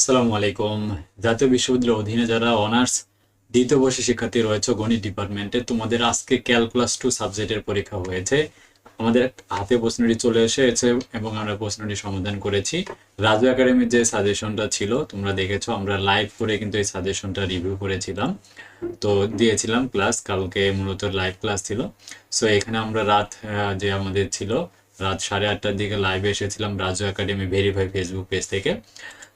আসসালামু আলাইকুম। জাতীয় বিশ্ববিদ্যালয়ের অধীনে যারা অনার্স দ্বিতীয় বর্ষের শিক্ষার্থী রয়েছে, গণিত ডিপার্টমেন্টে, তোমাদের আজকে ক্যালকুলাস টু সাবজেক্টের পরীক্ষা হয়েছে। আমাদের হাতে প্রশ্নটি চলে এসেছে এবং আমরা প্রশ্নটি সমাধান করেছি। রাজু একাডেমির যে সাজেশনটা ছিল, তোমরা দেখেছ, আমরা লাইভ করে কিন্তু এই সাজেশনটা রিভিউ করেছিলাম। তো দিয়েছিলাম ক্লাস কালকে মূলত লাইভ ক্লাস ছিল। সো এখানে আমরা রাত যে আমাদের ছিল, রাত সাড়ে আটটার দিকে লাইভে এসেছিলাম Raju academy verify Facebook page থেকে।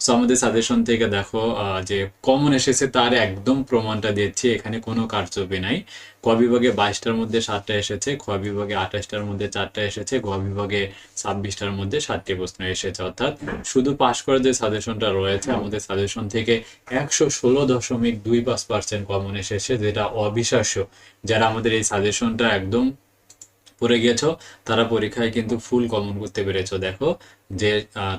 সো আমাদের সাজেশন থেকে দেখো যে কমন এসেছে তার একদম প্রমাণটা দিচ্ছি এখানে কোনো কারচুপি নাই। ক বিভাগে বাইশটার মধ্যে সাতটা এসেছে খ বিভাগে আঠাশটার মধ্যে চারটা এসেছে গ বিভাগে ছাব্বিশটার মধ্যে সাতটি প্রশ্ন এসেছে অর্থাৎ শুধু পাশ করার যে সাজেশনটা রয়েছে আমাদের সাজেশন থেকে একশো ষোলো দশমিক দুই পাঁচ পার্সেন্ট কমন এসেছে যেটা অবিশ্বাস্য। যারা আমাদের এই সাজেশনটা একদম পড়ে গিয়েছো তারা পরীক্ষায় কিন্তু ফুল কমন করতে পেরেছ। দেখো যে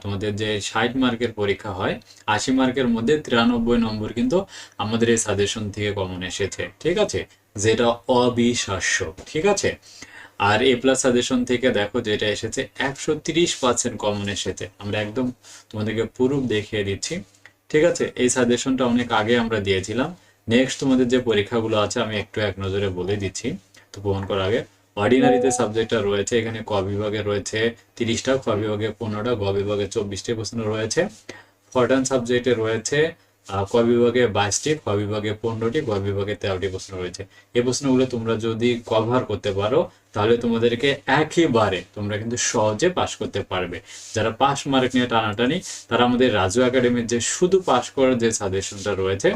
তোমাদের যে ষাট মার্কের পরীক্ষা হয়, আশি মার্কের মধ্যে তিরানব্বই নম্বর কিন্তু আমাদের এই সাজেশন থেকে কমন এসেছে, ঠিক আছে? যেটা অবিশ্বাস্য, ঠিক আছে? আর এ প্লাস সাজেশন থেকে দেখো যেটা এসেছে, একশো তিরিশ পার্সেন্ট কমন এসেছে। আমরা একদম তোমাদেরকে পুরুপ দেখিয়ে দিচ্ছি, ঠিক আছে? এই সাজেশনটা অনেক আগে আমরা দিয়েছিলাম। নেক্সট তোমাদের যে পরীক্ষাগুলো আছে, আমি একটু এক নজরে বলে দিচ্ছি। তো প্রমাণ করার আগে অর্ডিনারিতে সাবজেক্টটা রয়েছে, এখানে ক বিভাগে রয়েছে তিরিশটা, খ বিভাগে পনেরোটা, গ বিভাগে চব্বিশটি প্রশ্ন রয়েছে। ফরটান সাবজেক্টে রয়েছে ক বিভাগে বাইশটি, খ বিভাগে পনেরোটি, গ বিভাগে তেরোটি প্রশ্ন রয়েছে। এই প্রশ্নগুলো তোমরা যদি কভার করতে পারো, তাহলে তোমাদেরকে একেবারে তোমরা কিন্তু সহজে পাশ করতে পারবে। যারা পাস মার্ক নিয়ে টানাটানি, তারা আমাদের রাজু একাডেমির যে শুধু পাশ করার যে সাজেশনটা রয়েছে,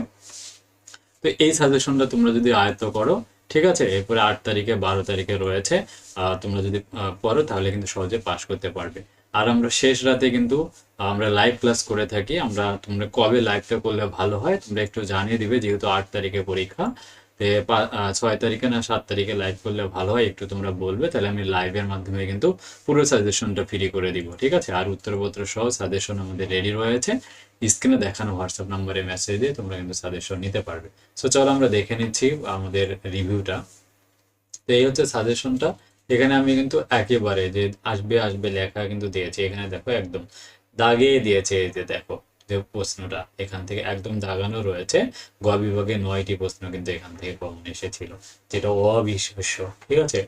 তো এই সাজেশনটা তোমরা যদি আয়ত্ত করো ঠিক আছে, এরপরে আট তারিখে বারো তারিখে রয়েছে। তোমরা যদি পড়ো তাহলে কিন্তু সহজে পাশ করতে পারবে। আর আমরা শেষ রাতে কিন্তু আমরা লাইভ ক্লাস করে থাকি। আমরা, তোমরা কবে লাইভটা করলে ভালো হয়, তোমরা একটু জানিয়ে দিবে, যেহেতু আট তারিখে পরীক্ষা। ছয় তারিখে না সাত তারিখে লাইভ করলে ভালো হয়, একটু তোমরা বলবে, তাহলে আমি লাইভের মাধ্যমে কিন্তু পুরো সাজেশনটা ফ্রি করে দিব, ঠিক আছে? আর উত্তরপত্র সহ সাজেশন আমাদের রেডি রয়েছে স্ক্রিনে দেখানো হোয়াটসঅ্যাপ নাম্বারে মেসেজ দিয়ে তোমরা কিন্তু সাজেশন নিতে পারবে। সো চলো আমরা দেখে নিচ্ছি আমাদের রিভিউটা। তো এই হচ্ছে সাজেশনটা এখানে আমি কিন্তু একেবারে যে আসবে আসবে লেখা কিন্তু দিয়েছি, এখানে দেখো একদম দাগিয়ে দিয়েছে, এই যে দেখো। যে প্রশ্নটা এখান থেকে একদম দাগানো রয়েছে। গ বিভাগে নয়টি প্রশ্ন কিন্তু এখান থেকে কমন এসেছিল, যেটা অবিশ্বাস্য, ঠিক আছে?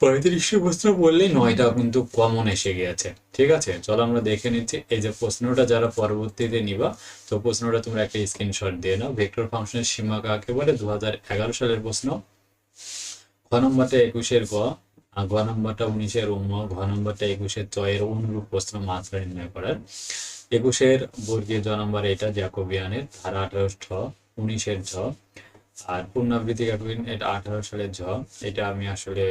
পঁয়ত্রিশটি প্রশ্ন বললেই নয়টা কিন্তু কমন এসে গিয়েছে, ঠিক আছে? চলো আমরা দেখে নিচ্ছি, এই যে প্রশ্নটা যারা পরবর্তীতে নিবা, তো প্রশ্নটা তোমরা একটা স্ক্রিনশট দিয়ে নাও। ভেক্টর ফাংশনের সীমা কাকে বলে? দু হাজার এগারো সালের প্রশ্ন। খ নম্বরটা একুশের গ গ নম্বরটা উনিশের উম, ঘ নম্বরটা একুশের চ এর অনুরূপ প্রশ্ন মাত্রা নির্ণয় করার। একুশের বর্গীয় জ নম্বর এটা জ্যাকোবিয়ানের ধারা আঠারো ঠ উনিশের ঝ। আর পুনরাবৃত্তি জ্যাকোবিয়ান এটা আঠারো সালের ঝ এটা আমি আসলে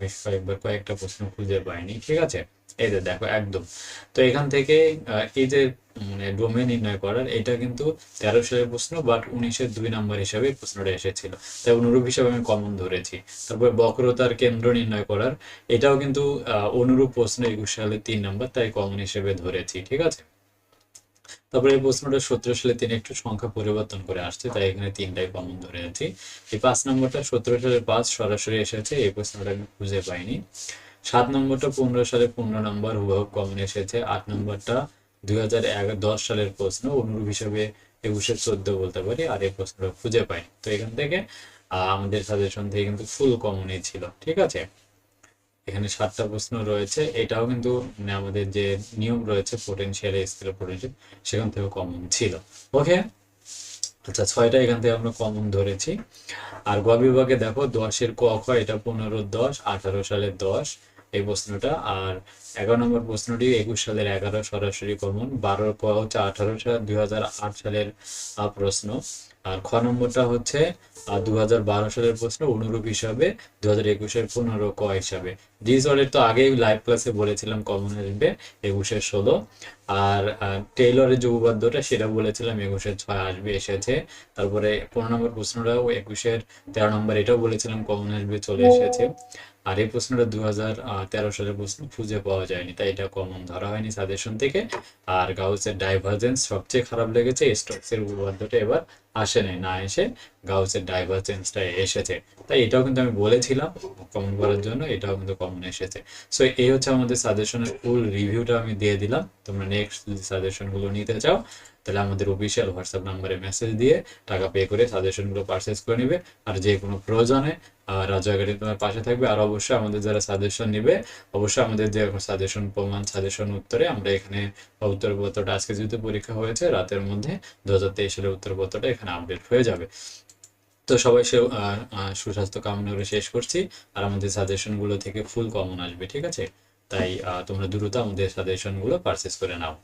বেশ কয়েকবার, কয়েকটা প্রশ্ন খুঁজে পাইনি, ঠিক আছে? এই যে দেখো, একদম। তো এখান থেকে এই যে মানে ডোমেন নির্ণয় করার, এটা কিন্তু তেরো সালের প্রশ্ন বাট উনিশের দুই নম্বর হিসাবে প্রশ্নটা এসেছিল। তাই অনুরূপ হিসাবে আমি কমন ধরেছি। তারপর বক্রতার কেন্দ্র নির্ণয় করার, এটাও কিন্তু অনুরূপ প্রশ্ন একুশ সালে তিন নম্বর, তাই কমন হিসেবে ধরেছি, ঠিক আছে? তারপরে এই প্রশ্নটা সতেরো সালে তিনি একটু সংখ্যা পরিবর্তন করে আসছে, তাই এখানে তিনটাই কমন ধরে আছি। এই পাঁচ নম্বরটা সতেরো সালে পাঁচ সরাসরি এসেছে, এই প্রশ্নটা আমি খুঁজে পাইনি। সাত নম্বরটা পনেরো সালে পনেরো নম্বর, হুবহু কমন এসেছে। আট নম্বরটা দুই হাজার দশ সালের প্রশ্ন, অনুরূপ হিসাবে একুশে চোদ্দ বলতে পারি, আর এই প্রশ্নটা খুঁজে পাইনি। তো এখান থেকে আমাদের সাজেশন থেকে কিন্তু ফুল কমনই ছিল, ঠিক আছে? এখানে সাতটা প্রশ্ন রয়েছে। এটাও কিন্তু আমাদের যে নিয়ম রয়েছে পোটেনশিয়াল স্কেল পোটেনশিয়াল সেখান থেকে কমন ছিল। ওকে আচ্ছা ছয়টা এখান থেকে আমরা কমন ধরেছি। আর গ বিভাগে দেখো, দশের ক খ, এটা পনেরো, দশ, আঠারো সালের দশ এই প্রশ্নটা। আর এগারো নম্বর প্রশ্নটি, একুশ সালের এগারো সরাসরি কমন বারো ক হচ্ছে আঠারো সাল, দুই হাজার আট সালের প্রশ্ন। আর খ নম্বরটা হচ্ছে দু হাজার বারো সালের প্রশ্ন, অনুরূপ হিসাবে দু হাজার একুশের পনেরো ক হিসাবে। ডিসঅর্ডার তো আগেই লাইভ ক্লাসে বলেছিলাম কমন আসবে, একুশের ষোলো। আর টেইলরের যে উপপাদ্যটা, সেটা বলেছিলাম একুশের ছয় আসবে, এসেছে। তারপরে পনেরো নম্বর প্রশ্নটাও একুশের, তেরো নম্বর এটাও বলেছিলাম কমন আসবে, চলে এসেছে। আর এই প্রশ্নটা দু হাজার তেরো সালের প্রশ্ন খুঁজে পাওয়া যায়নি, তাই এটা কমন ধরা হয়নি সাজেশন থেকে। আর গাউসের ডাইভার্জেন্স সবচেয়ে খারাপ লেগেছে স্টকসের উপপাদ্যটা এবার আসে নাই না এসে গাউসের ডাইভারজেন্সটা এসেছে। তাই এটাও কিন্তু আমি বলেছিলাম কমন করার জন্য এটাও কিন্তু কমন এসেছে। সো এই হচ্ছে আমাদের সাজেশনের ফুল রিভিউটা আমি দিয়ে দিলাম। তোমরা নেক্সট যদি সাজেশনগুলো নিতে চাও তাহলে আমাদের অফিসিয়াল হোয়াটসঅ্যাপ নাম্বারে মেসেজ দিয়ে টাকা পে করে সাজেশনগুলো পারচেস করে নিবে। আর যে কোনো প্রয়োজনে আহ, রাজু তোমার পাশে থাকবে। আর অবশ্যই আমাদের যারা সাজেশন নিবে অবশ্যই আমাদের যে সাজেশন প্রমাণ সাজেশন উত্তরে আমরা এখানে উত্তরপত্রটা আজকে যেহেতু পরীক্ষা হয়েছে রাতের মধ্যে দু হাজার তেইশ সালের উত্তরপত্রটা এখানে আপডেট হয়ে যাবে। তো সবাই সে সুস্বাস্থ্য কামনা করে শেষ করছি। আর আমাদের সাজেশনগুলো থেকে ফুল কমন আসবে, ঠিক আছে? তাই তোমরা দ্রুত আমাদের সাজেশনগুলো পারচেস করে নাও।